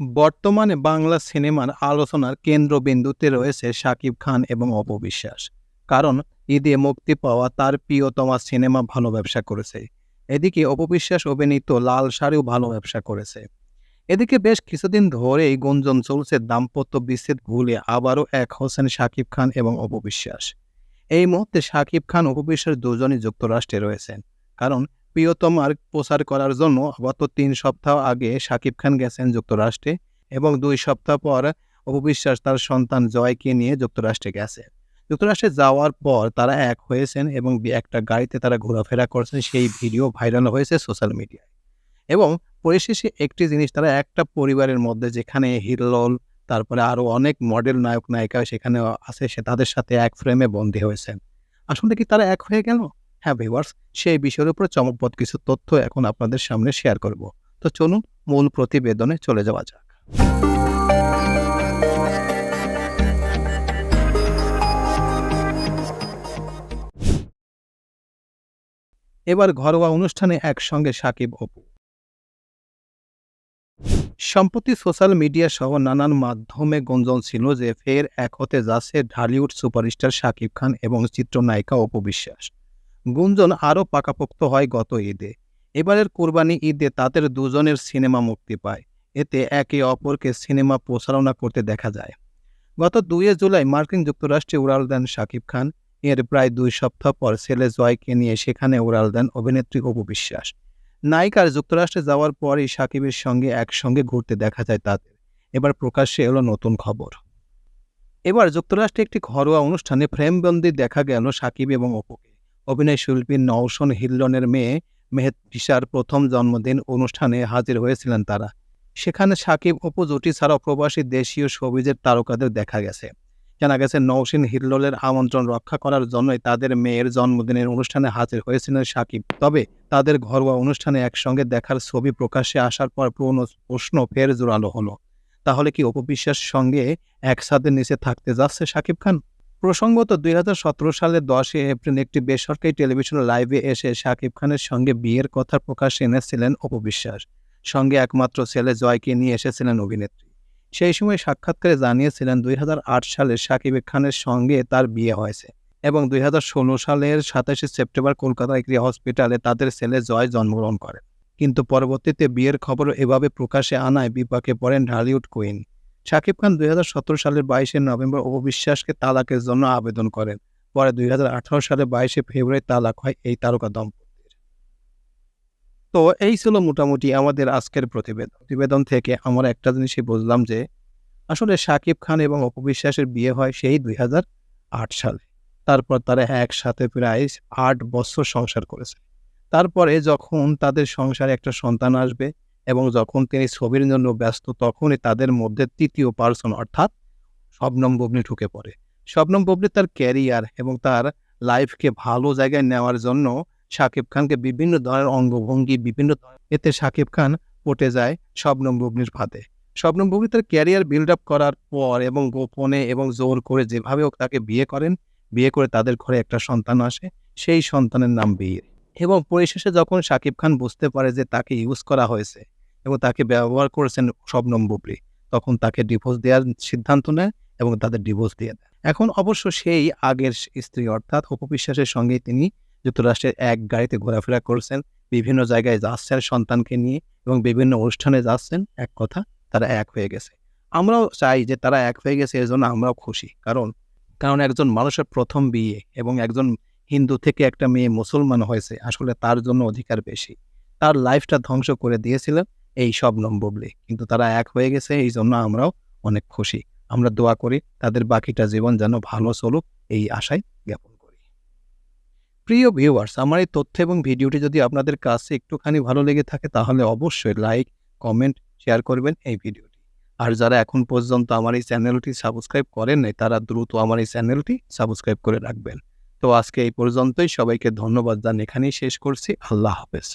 বর্তমানে বাংলা সিনেমার আলোচনার কেন্দ্রবিন্দুতে রয়েছে শাকিব খান এবং অপবিশ্বাস। কারণ ঈদে মুক্তি পাওয়া তার প্রিয়তমা সিনেমা ভালো ব্যবসা করেছে। এদিকে অপবিশ্বাস অভিনীত লাল শাড়িও ভালো ব্যবসা করেছে। এদিকে বেশ কিছুদিন ধরেই গুঞ্জন চলছে দাম্পত্য বিচ্ছেদ ভুলে আবারও এক হোসেন শাকিব খান এবং অপবিশ্বাস। এই মুহূর্তে শাকিব খান, অপবিশ্বাস দুজনই যুক্তরাষ্ট্রে রয়েছেন। কারণ প্রিয়তমার প্রচার করার জন্য গত তিন সপ্তাহ আগে শাকিব খান গেছেন যুক্তরাষ্ট্রে এবং দুই সপ্তাহ পর অপবিশ্বাস তার সন্তান জয়কে নিয়ে যুক্তরাষ্ট্রে গেছে। যুক্তরাষ্ট্রে যাওয়ার পর তারা এক হয়েছেন এবং একটা গাড়িতে তারা ঘোরাফেরা করছেন, সেই ভিডিও ভাইরাল হয়েছে সোশ্যাল মিডিয়ায়। এবং পরিশেষে একটি জিনিস তারা একটা পরিবারের মধ্যে যেখানে হিরোল তারপরে আরও অনেক মডেল নায়ক নায়িকা সেখানে আছে, সে তাদের সাথে এক ফ্রেমে বন্দী হয়েছেন। আসলে কি তারা এক হয়ে গেল? হ্যাঁ ভিওয়ার্স সেই বিষয়ের উপর চমকপদ কিছু তথ্য এখন আপনাদের সামনে শেয়ার করব। তো চলুন মূল প্রতিবেদনে চলে যাওয়া যাক। এবার ঘরোয়া অনুষ্ঠানে একসঙ্গে সাকিব অপু। সম্প্রতি সোশ্যাল মিডিয়া সহ নানান মাধ্যমে গুঞ্জন ছিল যে ফের এক হতে যাচ্ছে ঢালিউড সুপারস্টার শাকিব খান এবং চিত্রনায়িকা অপু বিশ্বাস। গুঞ্জন আরও পাকাপোক্ত হয় গত ঈদে। এবারের কোরবানি ঈদে তাদের দুজনের সিনেমা মুক্তি পায়। এতে একে অপরকে সিনেমা প্রচারণা করতে দেখা যায়। গত দুইয়ে জুলাই মার্কিন যুক্তরাষ্ট্রে উড়াল দেন শাকিব খান। এর প্রায় দুই সপ্তাহ পর ছেলে জয়কে নিয়ে সেখানে উড়াল দেন অভিনেত্রী অপু বিশ্বাস। নায়িকার যুক্তরাষ্ট্রে যাওয়ার পরই সাকিবের সঙ্গে একসঙ্গে ঘুরতে দেখা যায় তাদের। এবার প্রকাশ্যে এলো নতুন খবর। এবার যুক্তরাষ্ট্রে একটি ঘরোয়া অনুষ্ঠানে ফ্রেমবন্দি দেখা গেল সাকিব এবং অপুকে। অভিনয় শিল্পী নওশন হিল্লনের মেয়ে মেহেদ পিসার প্রথম জন্মদিন অনুষ্ঠানে হাজির হয়েছিলেন তারা। সেখানে সাকিব অপু জুটি ছাড়াও প্রবাসী দেশীয় সবিজের তারকাদের দেখা গেছে। জানা গেছে নৌসিন হিল্লোলের আমন্ত্রণ রক্ষা করার জন্যই তাদের মেয়ের জন্মদিনের অনুষ্ঠানে হাজির হয়েছিলেন সাকিব। তবে তাদের ঘরোয়া অনুষ্ঠানে একসঙ্গে দেখার ছবি প্রকাশ্যে আসার পর পুরনো প্রশ্ন ফের জোরালো হলো। তাহলে কি অপবিশ্বাস সঙ্গে একসাথে নিচে থাকতে যাচ্ছে সাকিব খান? প্রসঙ্গত দুই হাজার সতেরো সালের দশই এপ্রিল একটি বেসরকারি টেলিভিশন লাইভে এসে শাকিব খানের সঙ্গে বিয়ের কথা প্রকাশ এনেছিলেন অপবিশ্বাস সঙ্গে একমাত্র ছেলে জয়কে নিয়ে এসেছিলেন অভিনেত্রী। সেই সময় সাক্ষাৎকারে জানিয়েছিলেন দুই হাজার আট সালে শাকিব খানের সঙ্গে তার বিয়ে হয়েছে এবং দুই হাজার ষোলো সালের সাতাশে সেপ্টেম্বর কলকাতার একটি হসপিটালে তাদের ছেলে জয় জন্মগ্রহণ করে কিন্তু পরবর্তীতে বিয়ের খবর এভাবে প্রকাশে আনায় বিপাকে পড়েন ঢালিউড কুইন। শাকিব খান দুই হাজার সতের সালের বাইশে নভেম্বর অপবিশ্বাসকে তালাকের জন্য আবেদন করেন। পরে দুই সালে বাইশে ফেব্রুয়ারি তালাক হয় এই তারকা দম্পতির। তো এই ছিল মোটামুটি আমাদের আজকের প্রতিবেদন। প্রতিবেদন থেকে আমরা একটা জিনিসই বুঝলাম যে, আসলে শাকিব খান এবং অপবিশ্বাসের বিয়ে হয় সেই দুই হাজার আট সালে। তারপর তারা একসাথে প্রায় আট বছর সংসার করেছে। তারপরে যখন তাদের সংসারে একটা সন্তান আসবে এবং যখন তিনি ছবির জন্য ব্যস্ত, তখনই তাদের মধ্যে তৃতীয় পার্সন অর্থাৎ শবনম ববনি ঢুকে পড়ে। শবনম ববনি তার ক্যারিয়ার এবং তার লাইফকে ভালো জায়গায় নেওয়ার জন্য শাকিব খানকে বিভিন্ন ধরনের অঙ্গভঙ্গি, বিভিন্ন এতে শাকিব খান পটে যায় শবনম ববনির ফাঁদে। শবনম ববনি তার ক্যারিয়ার বিল্ড আপ করার পর এবং গোপনে এবং জোর করে যেভাবে তাকে বিয়ে করেন, বিয়ে করে তাদের ঘরে একটা সন্তান আসে, সেই সন্তানের নাম বিয়ে এবং পরিশেষে যখন শাকিব খান বুঝতে পারে যে তাকে ইউজ করা হয়েছে এবং তাকে ব্যবহার করেছেন শবনম বুবলি তখন তাকে ডিভোর্স দেওয়ার সিদ্ধান্ত নেয় এবং তাদের ডিভোর্স দিয়ে দেয়। এখন অবশ্য সেই আগের স্ত্রী অর্থাৎ অপবিশ্বাসের সঙ্গে তিনি যুক্তরাষ্ট্রের এক গাড়িতে ঘোরাফেরা করছেন, বিভিন্ন জায়গায় যাচ্ছেন সন্তানকে নিয়ে এবং বিভিন্ন অনুষ্ঠানে যাচ্ছেন। এক কথা, তারা এক হয়ে গেছে। আমরাও চাই যে তারা এক হয়ে গেছে, এর জন্য আমরাও খুশি। কারণ কারণ একজন মানুষের প্রথম বিয়ে এবং একজন হিন্দু থেকে একটা মেয়ে মুসলমান হয়েছে, আসলে তার জন্য অধিকার বেশি। তার লাইফটা ধ্বংস করে দিয়েছিলেন এই সব নম্ববলি কিন্তু তারা এক হয়ে গেছে এই জন্য আমরাও অনেক খুশি। আমরা দোয়া করি, তাদের বাকিটা জীবন যেন ভালো চলুক, এই আশায় জ্ঞাপন করি। প্রিয় ভিউয়ার্স আমার এই তথ্য এবং ভিডিওটি যদি আপনাদের কাছে একটুখানি ভালো লেগে থাকে, তাহলে অবশ্যই লাইক কমেন্ট শেয়ার করবেন এই ভিডিওটি। আর যারা এখন পর্যন্ত আমার এই চ্যানেলটি সাবস্ক্রাইব করেন নাই, তারা দ্রুত আমার এই চ্যানেলটি সাবস্ক্রাইব করে রাখবেন। তো আজকে এই পর্যন্তই, সবাইকে ধন্যবাদ জান এখানেই শেষ করছি। আল্লাহ হাফেজ।